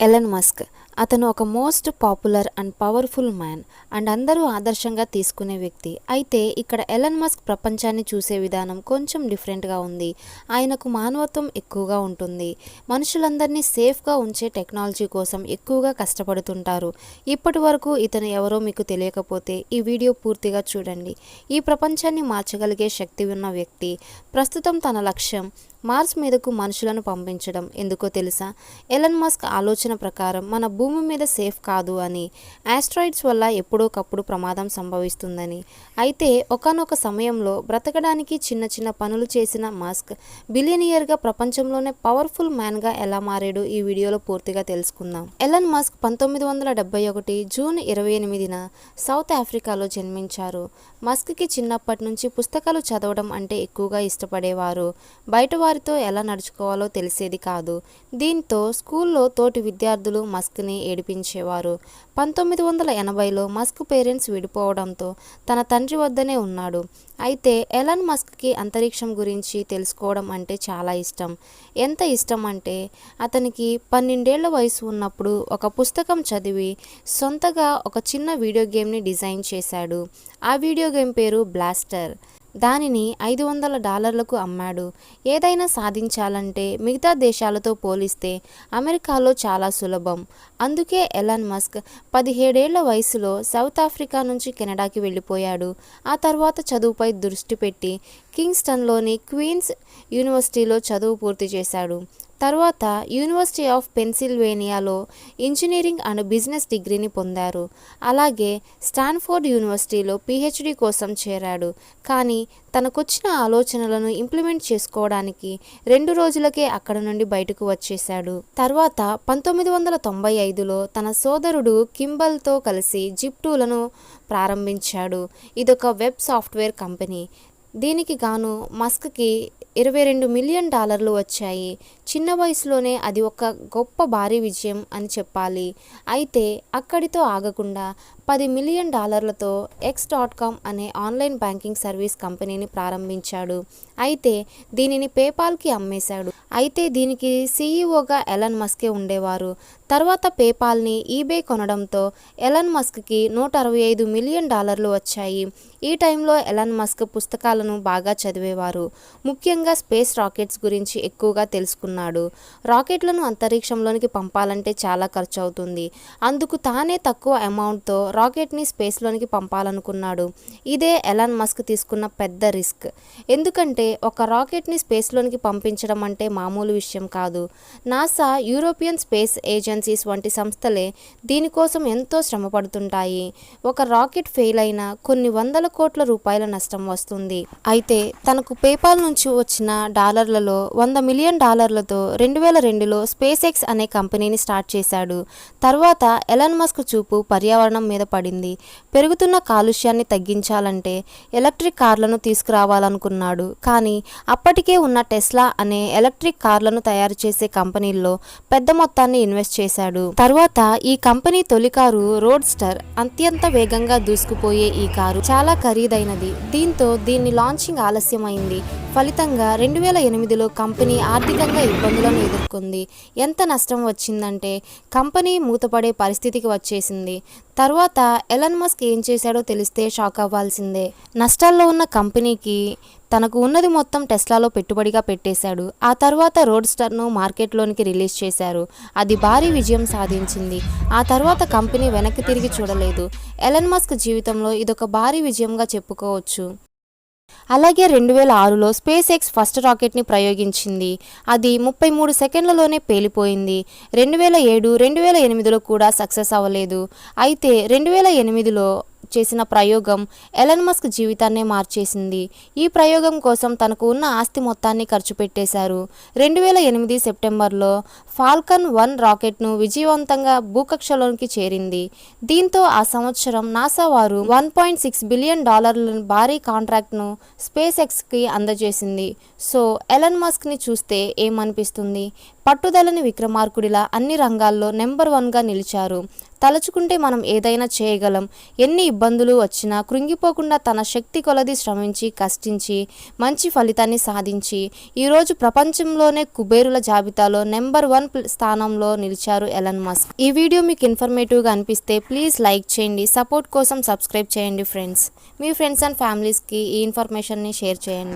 Elon Musk అతను ఒక most popular and powerful man and అందరూ ఆదర్శంగా తీసుకునే వ్యక్తి. అయితే ఇక్కడ ఎలన్ మస్క్ ప్రపంచాన్ని చూసే విధానం కొంచెం డిఫరెంట్గా ఉంది. ఆయనకు మానవత్వం ఎక్కువగా ఉంటుంది. మనుషులందరినీ సేఫ్గా ఉంచే టెక్నాలజీ కోసం ఎక్కువగా కష్టపడుతుంటారు. ఇప్పటి వరకు ఇతను ఎవరో మీకు తెలియకపోతే ఈ వీడియో పూర్తిగా చూడండి. ఈ ప్రపంచాన్ని మార్చగలిగే శక్తి ఉన్న వ్యక్తి. ప్రస్తుతం తన లక్ష్యం మార్స్ మీదకు మనుషులను పంపించడం ఎందుకో తెలుసా? ఎలన్ మస్క్ ఆలోచన ప్రకారం మన భూమి మీద సేఫ్ కాదు అని ఆస్ట్రాయిడ్స్ వల్ల ఎప్పుడోకప్పుడు ప్రమాదం సంభవిస్తుందని. అయితే ఒకానొక సమయంలో బ్రతకడానికి చిన్న చిన్న పనులు చేసిన మస్క్ బిలియనియర్గా ప్రపంచంలోనే పవర్ఫుల్ మ్యాన్గా ఎలా మారాడు ఈ వీడియోలో పూర్తిగా తెలుసుకుందాం. ఎలన్ మస్క్ పంతొమ్మిది వందల డెబ్బై ఒకటి జూన్ ఇరవై ఎనిమిదిన సౌత్ ఆఫ్రికాలో జన్మించారు. మస్క్కి చిన్నప్పటి నుంచి పుస్తకాలు చదవడం అంటే ఎక్కువగా ఇష్టపడేవారు. బయట వారితో ఎలా నడుచుకోవాలో తెలిసేది కాదు. దీంతో స్కూల్లో తోటి విద్యార్థులు మస్క్ని ఏడిపించేవారు. పంతొమ్మిది వందల ఎనభైలో మస్క్ పేరెంట్స్ విడిపోవడంతో తన తండ్రి వద్దనే ఉన్నాడు. అయితే ఎలన్ మస్క్కి అంతరిక్షం గురించి తెలుసుకోవడం అంటే చాలా ఇష్టం. ఎంత ఇష్టం అంటే అతనికి పన్నెండేళ్ళ వయసు ఉన్నప్పుడు ఒక పుస్తకం చదివి సొంతగా ఒక చిన్న వీడియో గేమ్ని డిజైన్ చేశాడు. ఆ వీడియో గేమ్ పేరు బ్లాస్టర్. దానిని ఐదు వందల డాలర్లకు అమ్మాడు. ఏదైనా సాధించాలంటే మిగతా దేశాలతో పోలిస్తే అమెరికాలో చాలా సులభం. అందుకే ఎలన్ మస్క్ పదిహేడేళ్ళ వయసులో సౌత్ ఆఫ్రికా నుంచి కెనడాకి వెళ్ళిపోయాడు. ఆ తర్వాత చదువుపై దృష్టి పెట్టి కింగ్స్టన్లోని క్వీన్స్ యూనివర్సిటీలో చదువు పూర్తి చేశాడు. తర్వాత యూనివర్సిటీ ఆఫ్ పెన్సిల్వేనియాలో ఇంజనీరింగ్ అండ్ బిజినెస్ డిగ్రీని పొందారు. అలాగే స్టాన్ఫోర్డ్ యూనివర్సిటీలో పిహెచ్డి కోసం చేరాడు. కానీ తనకొచ్చిన ఆలోచనలను ఇంప్లిమెంట్ చేసుకోవడానికి రెండు రోజులకే అక్కడ నుండి బయటకు వచ్చేశాడు. తర్వాత పంతొమ్మిది వందల తొంభై ఐదులో తన సోదరుడు కింబల్తో కలిసి జిప్టూలను ప్రారంభించాడు. ఇదొక వెబ్ సాఫ్ట్వేర్ కంపెనీ. దీనికి గాను మస్క్కి ఇరవై రెండు మిలియన్ డాలర్లు వచ్చాయి. చిన్న వయసులోనే అది ఒక గొప్ప భారీ విజయం అని చెప్పాలి. అయితే అక్కడితో ఆగకుండా పది మిలియన్ డాలర్లతో ఎక్స్ డాట్ కామ్ అనే ఆన్లైన్ బ్యాంకింగ్ సర్వీస్ కంపెనీని ప్రారంభించాడు. అయితే దీనిని పేపాల్కి అమ్మేశాడు. అయితే దీనికి సీఈఓగా ఎలన్ మస్కే ఉండేవారు. తర్వాత పేపాల్ని ఈబే కొనడంతో ఎలన్ మస్క్కి నూట అరవై ఐదు మిలియన్ డాలర్లు వచ్చాయి. ఈ టైంలో ఎలన్ మస్క్ పుస్తకాలను బాగా చదివేవారు. ముఖ్యంగా స్పేస్ రాకెట్స్ గురించి ఎక్కువగా తెలుసుకున్నాడు. రాకెట్లను అంతరిక్షంలోనికి పంపాలంటే చాలా ఖర్చు అవుతుంది అందుకు తానే తక్కువ అమౌంట్తో రాకెట్ని స్పేస్లోనికి పంపాలనుకున్నాడు. ఇదే ఎలన్ మస్క్ తీసుకున్న పెద్ద రిస్క్. ఎందుకంటే ఒక రాకెట్ని స్పేస్లోనికి పంపించడం అంటే మామూలు విషయం కాదు. నాసా యూరోపియన్ స్పేస్ ఏజెన్సీస్ వంటి సంస్థలే దీనికోసం ఎంతో శ్రమ పడుతుంటాయి ఒక రాకెట్ ఫెయిల్ అయినా కొన్ని వందల కోట్ల రూపాయల నష్టం వస్తుంది. అయితే తనకు పేపాల్ నుంచి వచ్చిన డాలర్లలో వంద మిలియన్ డాలర్లతో రెండు వేల రెండులో స్పేస్ ఎక్స్ అనే కంపెనీని స్టార్ట్ చేశాడు. తర్వాత ఎలన్ మస్క్ చూపు పర్యావరణం మీద పడింది. పెరుగుతున్న కాలుష్యాన్ని తగ్గించాలంటే ఎలక్ట్రిక్ కార్లను తీసుకురావాలనుకున్నాడు. కానీ అప్పటికే ఉన్న టెస్లా అనే ఎలక్ట్రిక్ కార్లను తయారు చేసే కంపెనీల్లో పెద్ద మొత్తాన్ని ఇన్వెస్ట్ చేశాడు తర్వాత ఈ కంపెనీ తొలి కారు రోడ్ స్టర్ అత్యంత వేగంగా దూసుకుపోయే ఈ కారు చాలా ఖరీదైనది. దీంతో దీన్ని లాంచింగ్ ఆలస్యమైంది. ఫలితంగా రెండు వేల ఎనిమిదిలో కంపెనీ ఆర్థికంగా ఇబ్బందులను ఎదుర్కొంది. ఎంత నష్టం వచ్చిందంటే కంపెనీ మూతపడే పరిస్థితికి వచ్చేసింది. తర్వాత ఎలన్ మస్క్ ఏం చేశాడో తెలిస్తే షాక్ అవ్వాల్సిందే. నష్టాల్లో ఉన్న కంపెనీకి తనకు ఉన్నది మొత్తం టెస్లాలో పెట్టుబడిగా పెట్టేశాడు. ఆ తర్వాత రోడ్ స్టార్ను మార్కెట్లోనికి రిలీజ్ చేశారు. అది భారీ విజయం సాధించింది. ఆ తర్వాత కంపెనీ వెనక్కి తిరిగి చూడలేదు. ఎలన్ మస్క్ జీవితంలో ఇదొక భారీ విజయంగా చెప్పుకోవచ్చు. అలాగే రెండు వేల ఆరులో స్పేస్ ఎక్స్ ఫస్ట్ రాకెట్ని ప్రయోగించింది. అది ముప్పై మూడు సెకండ్లలోనే పేలిపోయింది. రెండు వేల ఏడు రెండు వేల ఎనిమిదిలో కూడా సక్సెస్ అవ్వలేదు. అయితే రెండు వేల ఎనిమిదిలో చేసిన ప్రయోగం ఎలన్ మస్క్ జీవితాన్నే మార్చేసింది. ఈ ప్రయోగం కోసం తనకు ఉన్న ఆస్తి మొత్తాన్ని ఖర్చు పెట్టేశారు. రెండు వేల ఎనిమిది సెప్టెంబర్లో ఫాల్కన్ వన్ రాకెట్ను విజయవంతంగా భూకక్షలోనికి చేరింది. దీంతో ఆ సంవత్సరం నాసా వారు వన్ పాయింట్ సిక్స్ బిలియన్ డాలర్ల భారీ కాంట్రాక్ట్ను స్పేస్ ఎక్స్కి అందజేసింది. సో ఎలన్ మస్క్ని చూస్తే ఏమనిపిస్తుంది? పట్టుదలని విక్రమార్కుడిలా అన్ని రంగాల్లో నెంబర్ వన్గా నిలిచారు. తలుచుకుంటే మనం ఏదైనా చేయగలం. ఎన్ని ఇబ్బందులు వచ్చినా కృంగిపోకుండా తన శక్తి కొలది శ్రమించి కష్టించి మంచి ఫలితాన్ని సాధించి ఈరోజు ప్రపంచంలోనే కుబేరుల జాబితాలో నెంబర్ వన్ స్థానంలో నిలిచారు ఎలన్ మస్క్. ఈ వీడియో మీకు ఇన్ఫర్మేటివ్గా అనిపిస్తే ప్లీజ్ లైక్ చేయండి సపోర్ట్ కోసం సబ్స్క్రైబ్ చేయండి ఫ్రెండ్స్. మీ ఫ్రెండ్స్ అండ్ ఫ్యామిలీస్కి ఈ ఇన్ఫర్మేషన్ని షేర్ చేయండి.